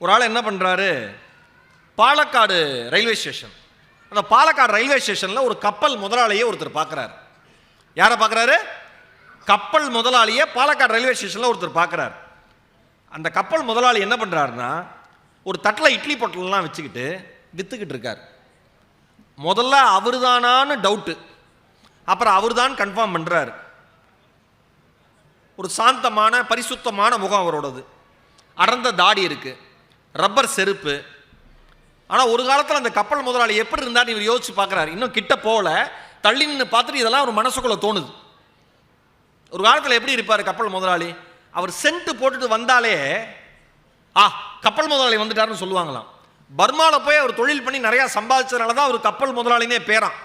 ஒரு ஆள் என்ன பண்ணுறாரு பாலக்காடு ரயில்வே ஸ்டேஷன். அந்த பாலக்காடு ரயில்வே ஸ்டேஷனில் ஒரு கப்பல் முதலாளியை ஒருத்தர் பார்க்குறாரு யாரை பார்க்குறாரு கப்பல் முதலாளியை பாலக்காடு ரயில்வே ஸ்டேஷனில் ஒருத்தர் பார்க்குறாரு அந்த கப்பல் முதலாளி என்ன பண்ணுறாருன்னா ஒரு தட்டில் இட்லி பொட்டலெலாம் வச்சுக்கிட்டு விற்றுக்கிட்டு இருக்கார். முதல்ல அவர்தானான்னு டவுட்டு அப்புறம் அவர் தான் கன்ஃபார்ம் பண்ணுறாரு ஒரு சாந்தமான பரிசுத்தமான முகம் அவரோடது. அடர்ந்த தாடி இருக்குது ரப்பர் செருப்பு. ஆனால் ஒரு காலத்தில் அந்த கப்பல் முதலாளி எப்படி இருந்தார் இவர் யோசிச்சு பார்க்குறாரு இன்னும் கிட்ட போகல. தள்ளி நின்று பார்த்துட்டு இதெல்லாம் ஒரு மனசுக்குள்ளே தோணுது. ஒரு காலத்தில் எப்படி இருப்பார் கப்பல் முதலாளி? அவர் சென்ட் போட்டுட்டு வந்தாலே ஆ கப்பல் முதலாளி வந்துட்டாருன்னு சொல்லுவாங்களாம். பர்மாவில் போய் அவர் தொழில் பண்ணி நிறையா சம்பாதிச்சதுனால தான் அவர் கப்பல் முதலாளினே பேரான்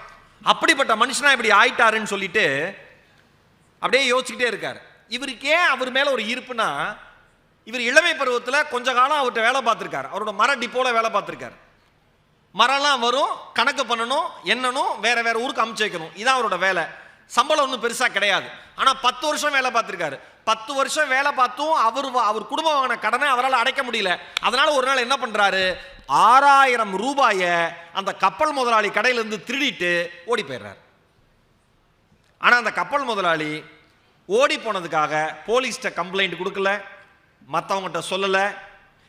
அப்படிப்பட்ட மனுஷனா இப்படி ஆயிட்டாருன்னு சொல்லிட்டு அப்படியே யோசிச்சுக்கிட்டே இருக்கார். இவருக்கு ஏன் அவர் மேலே ஒரு ஈர்ப்புனா இவர் இளமை பருவத்தில் கொஞ்ச காலம் அவர்கிட்ட வேலை பார்த்துருக்காரு. அவரோட மர டிப்போல வேலை பார்த்துருக்காரு. மரம்லாம் வரும் கணக்கு பண்ணணும் எண்ணணும் வேற வேற ஊருக்கு அமுச்சு வைக்கணும். இதான் அவரோட வேலை. சம்பளம் ஒன்றும் பெருசாக கிடையாது. ஆனால் பத்து வருஷம் வேலை பார்த்துருக்காரு. பத்து வருஷம் வேலை பார்த்தும் அவர் வா- அவர் குடும்பம் வாங்கின கடனை அவரால் அடைக்க முடியல. அதனால ஒரு நாள் என்ன பண்ணுறாரு ஆறாயிரம் ரூபாயை அந்த கப்பல் முதலாளி கடையிலேருந்து திருடிட்டு ஓடி போயிடுறாரு. ஆனால் அந்த கப்பல் முதலாளி ஓடி போனதுக்காக போலீஸ்கிட்ட கம்ப்ளைண்ட் கொடுக்கல. மற்றவங்ககிட்ட சொல்லலை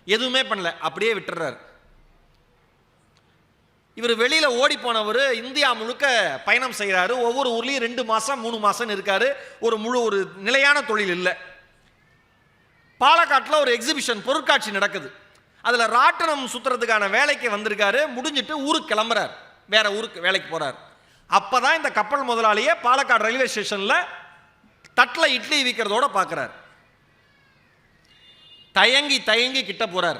எதுவுமே பண்ணல அப்படியே விட்டுறாரு. இவர் வெளியில் ஓடி போனவர் இந்தியா முழுக்க பயணம் செய்கிறாரு ஒவ்வொரு ஊர்லேயும் ரெண்டு மாதம் மூணு மாதம்னு இருக்காரு. ஒரு முழு ஒரு நிலையான தொழில் இல்லை. பாலக்காட்டில் ஒரு எக்ஸிபிஷன் பொருட்காட்சி நடக்குது. அதில் ராட்டினம் சுத்துறதுக்கான வேலைக்கு வந்திருக்காரு. முடிஞ்சிட்டு ஊருக்கு கிளம்புறார். வேற ஊருக்கு வேலைக்கு போகிறார் அப்போ தான் இந்த கப்பல் முதலாளியை பாலக்காடு ரயில்வே ஸ்டேஷனில் தட்டில் இட்லி விற்கிறதோட பார்க்குறாரு தயங்கி தயங்கி கிட்ட போகிறார்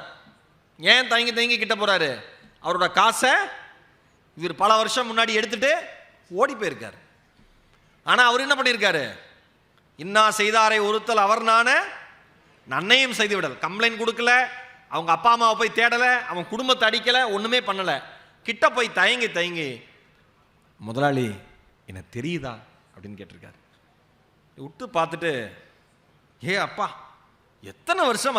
ஏன் தயங்கி தயங்கி கிட்ட போகிறாரு அவரோட காசை இவர் பல வருஷம் முன்னாடி எடுத்துகிட்டு ஓடி போயிருக்கார். ஆனால் அவர் என்ன பண்ணியிருக்காரு? இன்னா செய்தாரை ஒருத்தல் அவர் நான நன்னையும் செய்து விடல். கம்ப்ளைண்ட் கொடுக்கல அவங்க அப்பா அம்மாவை போய் தேடலை அவன் குடும்பத்தை அடிக்கலை ஒன்றுமே பண்ணலை. கிட்ட போய் தயங்கி தயங்கி முதலாளி எனக்கு தெரியுதா? அப்படின்னு கேட்டிருக்காரு. விட்டு பார்த்துட்டு ஏ அப்பா எத்தனை வருஷம்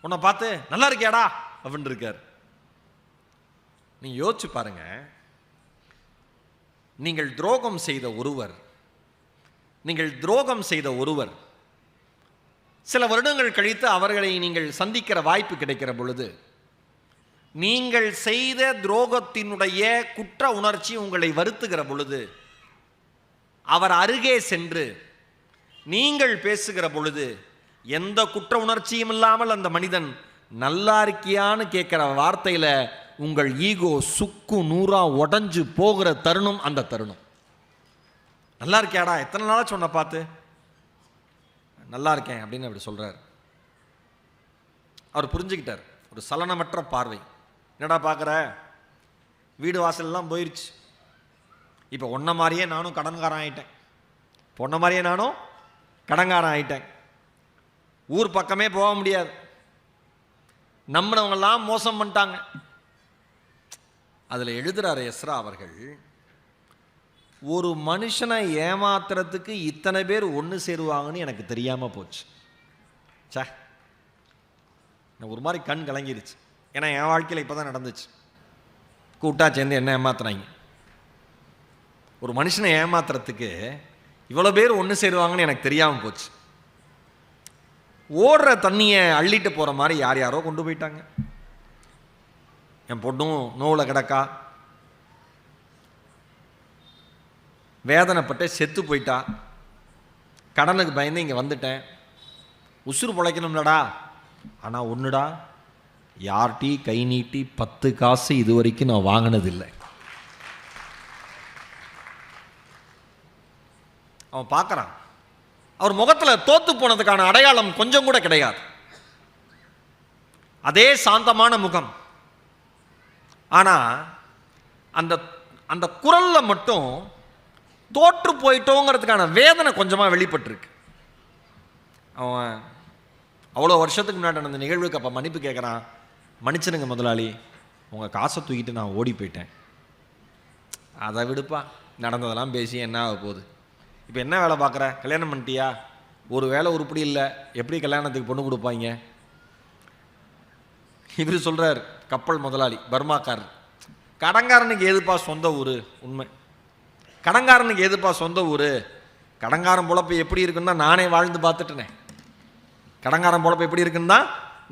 உன்னை பார்த்து நல்லா இருக்கியாடா? அப்படின்னு இருக்கார். நீ யோசிச்சு பாருங்க. நீங்கள் துரோகம் செய்த ஒருவர் நீங்கள் துரோகம் செய்த ஒருவர் சில வருடங்கள் கழித்து அவர்களை நீங்கள் சந்திக்கிற வாய்ப்பு கிடைக்கிற பொழுது நீங்கள் செய்த துரோகத்தினுடைய குற்ற உணர்ச்சி உங்களை வருத்துகிற பொழுது அவர் அருகே சென்று நீங்கள் பேசுகிற பொழுது எந்த குற்ற உணர்ச்சியும் இல்லாமல் அந்த மனிதன் நல்லா இருக்கியான்னு கேட்குற வார்த்தையில் உங்கள் ஈகோ சுக்கு நூறாக உடஞ்சு போகிற தருணம் அந்த தருணம். நல்லா இருக்கியாடா? எத்தனை நாளாக சொன்ன பார்த்து? நல்லா இருக்கேன் அப்படின்னு அப்படி சொல்கிறார் அவர் புரிஞ்சுக்கிட்டார். ஒரு சலனமற்ற பார்வை. என்னடா பார்க்குற? வீடு வாசல்லாம் போயிருச்சு. இப்போ ஒன்றை மாதிரியே நானும் கடன்காரன் ஆகிட்டேன் இப்போ உன்ன மாதிரியே நானும் கடங்காரன் ஆயிட்டேன். ஊர் பக்கமே போக முடியாது. நம்மளவங்கெல்லாம் மோசம் பண்ணிட்டாங்க. அதில் எழுதுகிறார் எஸ்ரா அவர்கள் ஒரு மனுஷனை ஏமாத்துறதுக்கு இத்தனை பேர் ஒன்று சேருவாங்கன்னு எனக்கு தெரியாமல் போச்சு. சே நான் ஒரு மாதிரி கண் கலங்கிருச்சு. ஏன்னா என் வாழ்க்கையில் இப்போ தான் நடந்துச்சு. கூட்டா சேர்ந்து என்ன ஏமாத்துறாங்க? ஒரு மனுஷனை ஏமாத்துறதுக்கு இவ்வளோ பேர் ஒன்று சேருவாங்கன்னு எனக்கு தெரியாமல் போச்சு. ஓடுற தண்ணியை அள்ளிட்டு போகிற மாதிரி யார் யாரோ கொண்டு போயிட்டாங்க. என் பொண்ணும் நோவில் கிடக்கா. வேதனைப்பட்டு செத்து போயிட்டா. கடனுக்கு பயந்து இங்கே வந்துட்டேன். உசுறு பிழைக்கணும்லடா. ஆனால் ஒன்றுடா யார்ட்டி கை நீட்டி பத்து காசு இது வரைக்கும் நான் வாங்கினதில்லை. அவன் பார்க்கறான். அவர் முகத்தில் தோத்து போனதுக்கான அடையாளம் கொஞ்சம் கூட கிடையாது. அதே சாந்தமான முகம். ஆனால் அந்த அந்த குரலில் மட்டும் தோற்று போயிட்டோங்கிறதுக்கான வேதனை கொஞ்சமாக வெளிப்பட்டிருக்கு. அவன் அவ்வளோ வருஷத்துக்கு முன்னாடி நடந்த நிகழ்வுக்கு அப்போ மன்னிப்பு கேட்குறான் மன்னிச்சிருங்க முதலாளி உங்கள் காசை தூக்கிட்டு நான் ஓடி போயிட்டேன். அதை விடுப்பா நடந்ததெல்லாம் பேசி என்ன ஆக போகுது? இப்போ என்ன வேலை பார்க்குற? கல்யாணம் பண்ணிட்டியா? ஒரு வேலை உருப்படி இல்லை. எப்படி கல்யாணத்துக்கு பொண்ணு கொடுப்பாங்க? இவர் சொல்கிறார் கப்பல் முதலாளி பர்மாக்காரர். கடங்காரனுக்கு எதுப்பா சொந்த ஊர்? உண்மை. கடங்காரனுக்கு எதுப்பா சொந்த ஊர்? கடங்காரன் பொழப்பு எப்படி இருக்குன்னு தான் நானே வாழ்ந்து பார்த்துட்டேனே. கடங்காரன் பொழப்பு எப்படி இருக்குன்னா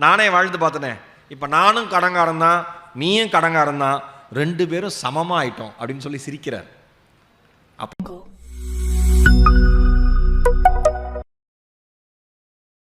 நானே வாழ்ந்து பார்த்துட்டேன். இப்போ நானும் கடங்காரன் தான் நீயும் கடங்காரன் தான் ரெண்டு பேரும் சமமாக ஆயிட்டோம் அப்படின்னு சொல்லி சிரிக்கிறார். அப்போ